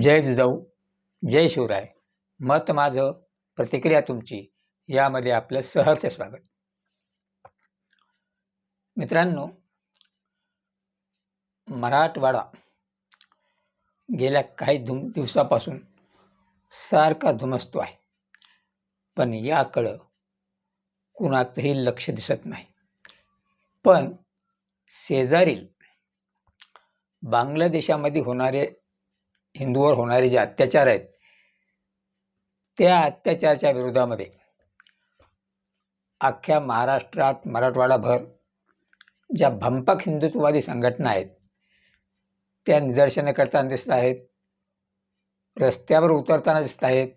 जय जिजाऊ जय शिवराय. मत माझं प्रतिक्रिया तुमची. यामध्ये आपलं सहर्ष स्वागत. मित्रांनो मराठवाडा गेल्या काही धुम दिवसापासून सारखा धुमसतो आहे. पण याकडं कुणाचंही लक्ष दिसत नाही. पण शेजारील बांगलादेशामध्ये होणारे हिंदूवर होणारे जे अत्याचार आहेत त्या अत्याचाराच्या विरोधामध्ये अख्ख्या महाराष्ट्रात मराठवाडाभर ज्या भंपक हिंदुत्ववादी संघटना आहेत त्या निदर्शनं करताना दिसत आहेत रस्त्यावर उतरताना दिसत आहेत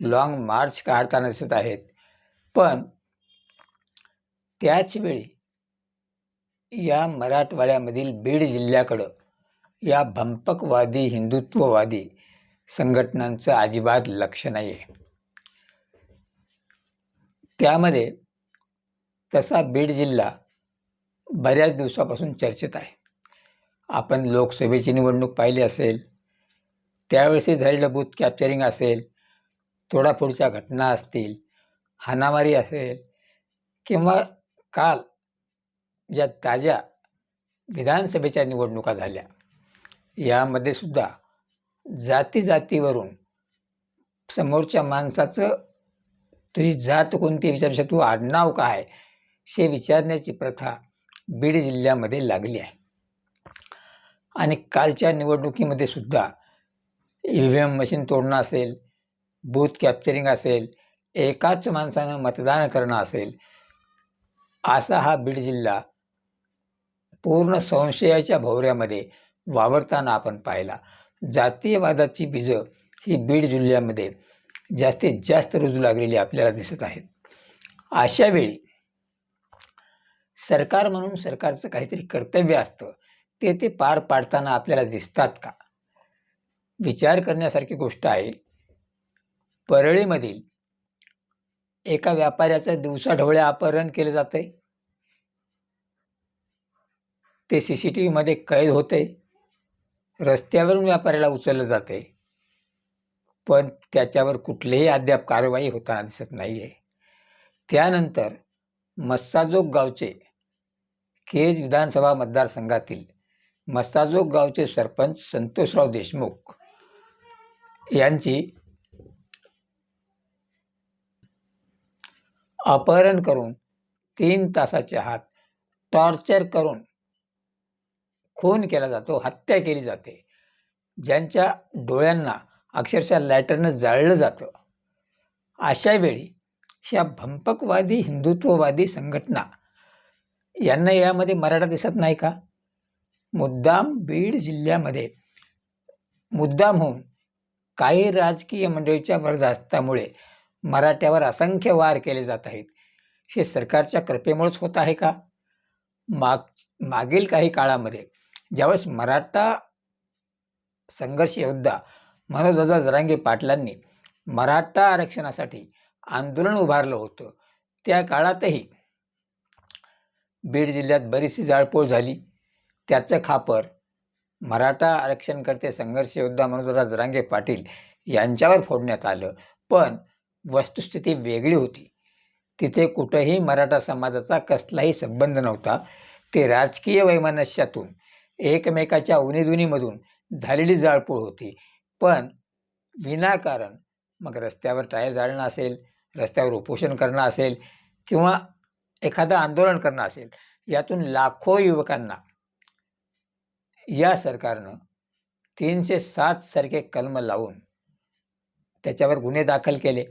लॉंग मार्च काढताना दिसत आहेत. पण त्याचवेळी या मराठवाड्यामधील बीड जिल्ह्याकडं या भंपकवादी हिंदुत्ववादी संघटनांचं अजिबात लक्ष नाही आहे त्यामध्ये तसा बीड जिल्हा बऱ्याच दिवसापासून चर्चेत आहे. आपण लोकसभेची निवडणूक पाहिली असेल त्यावेळेसही झालेलं बूथ कॅप्चरिंग असेल तोडाफोडच्या घटना असतील हाणामारी असेल किंवा काल ज्या ताज्या विधानसभेच्या निवडणुका झाल्या यामध्ये सुद्धा जाती जातीवरून समोरच्या माणसाचं तुझी जात कोणती विचारपेक्षा तू आडनाव काय हे विचारण्याची प्रथा बीड जिल्ह्यामध्ये लागली आहे. आणि कालच्या निवडणुकीमध्ये सुद्धा ई व्ही एम मशीन तोडणं असेल बूथ कॅप्चरिंग असेल एकाच माणसानं मतदान करणं असेल असा हा बीड जिल्हा पूर्ण संशयाच्या भोवऱ्यामध्ये वावरताना आपण पाहिला. जातीयवादाची बीजं ही बीड जिल्ह्यामध्ये जास्तीत जास्त रुजू लागलेली आपल्याला दिसत आहेत. अशा वेळी सरकार म्हणून सरकारचं काहीतरी कर्तव्य असतं. ते ते पार पाडताना आपल्याला दिसतात का? विचार करण्यासारखी गोष्ट आहे. परळीमधील एका व्यापाऱ्याचं दिवसाढवळ्या अपहरण केलं जातंय. ते सी सी टी व्हीमध्ये कैद होते रस्त्यावरून व्यापाऱ्याला उचललं जाते पण त्याच्यावर कुठलीही अद्याप कारवाई होताना दिसत नाही आहे त्यानंतर मस्साजोग गावचे केज विधानसभा मतदारसंघातील मस्साजोग गावचे सरपंच संतोषराव देशमुख यांची अपहरण करून तीन तासाच्या हात टॉर्चर करून खून केला जातो हत्या केली जाते. ज्यांच्या डोळ्यांना अक्षरशः लायटरनं जाळलं जातं. अशा वेळी ह्या भंपकवादी हिंदुत्ववादी संघटना यांना यामध्ये मराठा दिसत नाही का? मुद्दाम बीड जिल्ह्यामध्ये मुद्दाम होऊन काही राजकीय मंडळीच्या बरदास्तामुळे मराठ्यावर असंख्य वार केले जात आहेत. हे सरकारच्या कृपेमुळेच होत आहे का? माग मागील काही काळामध्ये ज्यावेळेस मराठा संघर्ष योद्धा मनोजदादा जरांगे पाटलांनी मराठा आरक्षणासाठी आंदोलन उभारलं होतं त्या काळातही बीड जिल्ह्यात बरीचशी जाळपोळ झाली. त्याचं खापर मराठा आरक्षणकर्ते संघर्ष योद्धा मनोजदादा जरांगे पाटील यांच्यावर फोडण्यात आलं. पण वस्तुस्थिती वेगळी होती. तिथे कुठंही मराठा समाजाचा कसलाही संबंध नव्हता. ते राजकीय वैमनस्यातून एकमेकाच्या उनीधुनीमधून झालेली जाळपोळ होती. पण विनाकारण मग रस्त्यावर टायर जाळणं असेल रस्त्यावर उपोषण करणं असेल किंवा एखादं आंदोलन करणं असेल यातून लाखो युवकांना या सरकारनं तीनशे सात सारखे कलम लावून त्याच्यावर गुन्हे दाखल केले.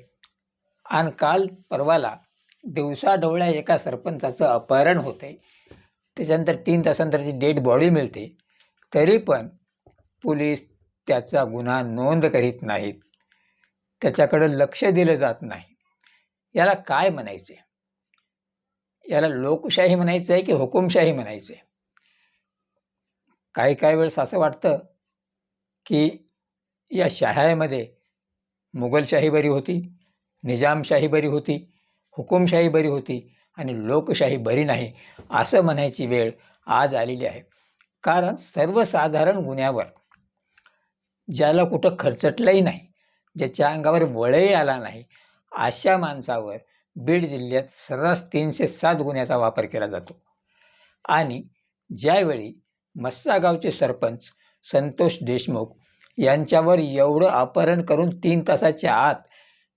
आणि काल परवाला दिवसाढवळ्या एका सरपंचाचं अपहरण होते त्याच्यानंतर तीन तासानंतरची डेड बॉडी मिळते तरी पण पोलीस त्याचा गुन्हा नोंद करीत नाहीत. त्याच्याकडं लक्ष दिलं जात नाही. याला काय म्हणायचे? याला लोकशाही म्हणायचं आहे की हुकुमशाही म्हणायचं? आहे काही काही वेळेस असं वाटतं की या शहामध्ये मुघलशाही बरी होती निजामशाही बरी होती हुकुमशाही बरी होती आणि लोकशाही बरी नाही असं म्हणायची वेळ आज आलेली आहे. कारण सर्वसाधारण गुन्ह्यावर ज्याला कुठं खर्चटलंही नाही ज्याच्या अंगावर वळही आला नाही अशा माणसावर बीड जिल्ह्यात सर्रास तीनशे सात गुन्ह्याचा वापर केला जातो. आणि ज्यावेळी मस्सागावचे सरपंच संतोष देशमुख यांच्यावर एवढं अपहरण करून तीन तासाच्या आत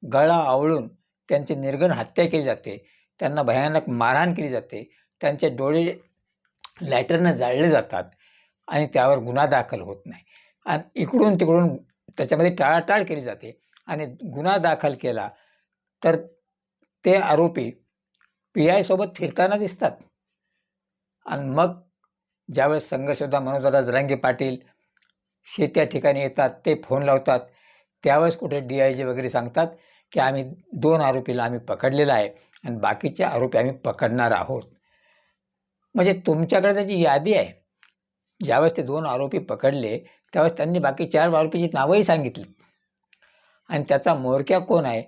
गळा आवळून त्यांची निर्गण हत्या केली जाते त्यांना भयानक मारहाण केली जाते. त्यांचे डोळे लायटरनं जाळले जातात आणि त्यावर गुन्हा दाखल होत नाही. आणि इकडून तिकडून त्याच्यामध्ये टाळाटाळ केली जाते आणि गुन्हा दाखल केला तर ते आरोपी पी आयसोबत फिरताना दिसतात. आणि मग ज्यावेळेस संघर्षयोद्धा मनोजदा जरांगे पाटील हे त्या ठिकाणी येतात ते फोन लावतात. त्यावेळेस कुठे डी आय जी वगैरे सांगतात. की आम्ही दोन आरोपीला आम्ही पकडलेला आहे आणि बाकीचे आरोपी आम्ही पकडणार आहोत. म्हणजे तुमच्याकडे त्याची यादी आहे. ज्यावेळेस ते दोन आरोपी पकडले त्यावेळेस त्यांनी बाकी चार आरोपीची नावंही सांगितली. आणि त्याचा मोरक्या कोण आहे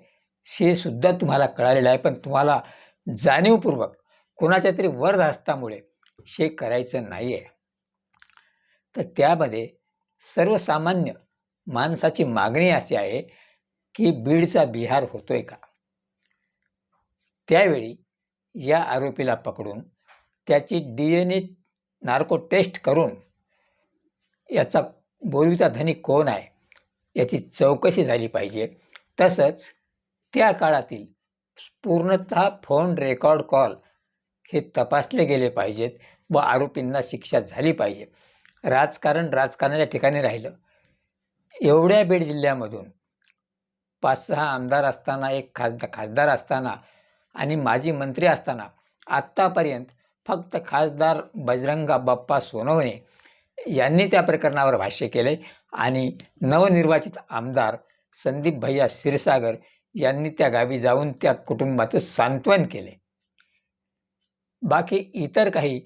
हे सुद्धा तुम्हाला कळालेलं आहे. पण तुम्हाला जाणीवपूर्वक कोणाच्या तरी वरदास्तामुळे हे करायचं नाही आहे तर त्यामध्ये सर्वसामान्य माणसाची मागणी अशी आहे की बीडचा बिहार होतोय का? त्यावेळी या आरोपीला पकडून त्याची D N A narco test करून याचा बोलवीचा धनी कोण आहे याची चौकशी झाली पाहिजे. तसंच त्या काळातील पूर्णतः फोन रेकॉर्ड कॉल हे तपासले गेले पाहिजेत व आरोपींना शिक्षा झाली पाहिजे. राजकारण राजकारणाच्या ठिकाणी राहिलं. एवढ्या बीड जिल्ह्यामधून पाच सहा आमदार असताना एक खासदार खासदार असताना आणि माजी मंत्री असताना आत्तापर्यंत फक्त खासदार बजरंगा बाप्पा सोनवणे यांनी त्या प्रकरणावर भाष्य केले आणि नवनिर्वाचित आमदार संदीप भैया क्षीरसागर यांनी त्या गावी जाऊन त्या कुटुंबाचं सांत्वन केले. बाकी इतर काही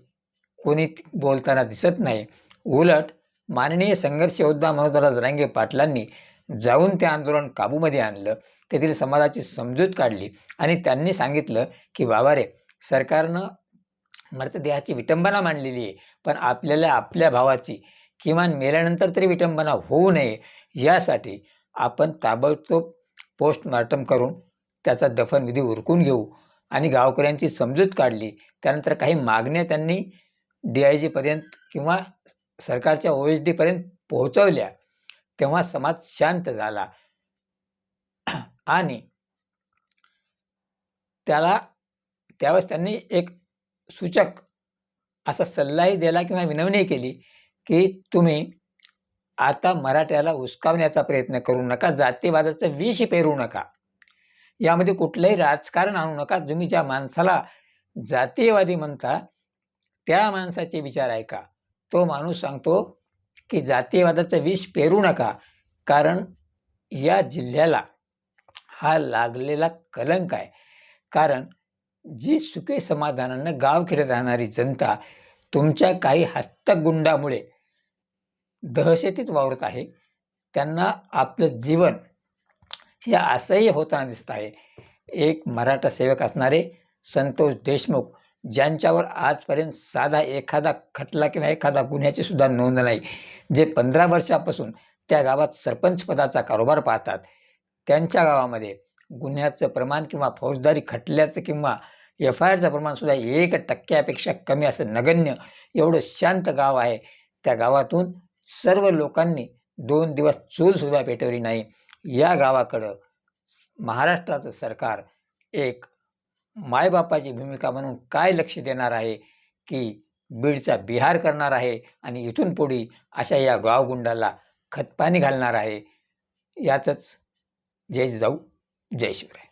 कोणी बोलताना दिसत नाही. उलट माननीय संघर्ष योद्धा मनोदरा पाटलांनी जाऊन ते आंदोलन काबूमध्ये आणलं तेथील समाजाची समजूत काढली आणि त्यांनी सांगितलं की बाबा रे सरकारनं मृतदेहाची विटंबना मांडलेली आहे पण आपल्याला आपल्या भावाची किमान मेल्यानंतर तरी विटंबना होऊ नये यासाठी आपण ताबडतोब पोस्टमॉर्टम करून त्याचा दफनविधी उरकून घेऊ. आणि गावकऱ्यांची समजूत काढली. त्यानंतर काही मागण्या त्यांनी डी आय जीपर्यंत किंवा सरकारच्या ओ एच डीपर्यंत पोहोचवल्या. तेव्हा समाज शांत झाला. आणि त्याला त्यावेळेस त्यांनी एक सूचक असा सल्लाही दिला किंवा विनवणी केली की तुम्ही आता मराठ्याला उचकावण्याचा प्रयत्न करू नका जातीवादाचं विष पेरू नका. यामध्ये कुठलंही राजकारण आणू नका. तुम्ही ज्या माणसाला जातीयवादी म्हणता त्या माणसाचे विचार ऐका. तो माणूस सांगतो की जातीयवादाचं विष पेरू नका. कारण या जिल्ह्याला हा लागलेला कलंक आहे. कारण जी सुखे समाधानानं गावखेड्यात राहणारी जनता तुमच्या काही हस्तगुंडामुळे दहशतीत वावरत आहे. त्यांना आपलं जीवन हे असह्य होताना दिसत आहे. एक मराठा सेवक असणारे संतोष देशमुख ज्यांच्यावर आजपर्यंत साधा एखादा खटला किंवा एखादा गुन्ह्याची सुद्धा नोंद नाही. जे पंधरा वर्षापासून त्या गावात सरपंच पदाचा कारोबार पाहतात त्यांच्या गावामध्ये गुन्ह्याचं प्रमाण किंवा फौजदारी खटल्याचं किंवा एफ आय आरचं प्रमाणसुद्धा एक टक्क्यापेक्षा कमी असं नगण्य एवढं शांत गाव आहे. त्या गावातून सर्व लोकांनी दोन दिवस चूलसुद्धा पेटवली नाही. या गावाकडं महाराष्ट्राचं सरकार एक मायबापाची भूमिका म्हणून काय लक्ष देणार आहे की बीडचा बिहार करणार आहे आणि इथून पुढे अशा या गावगुंडाला खतपाणी घालणार आहे. याचंच जय जाऊ जय शिवराय.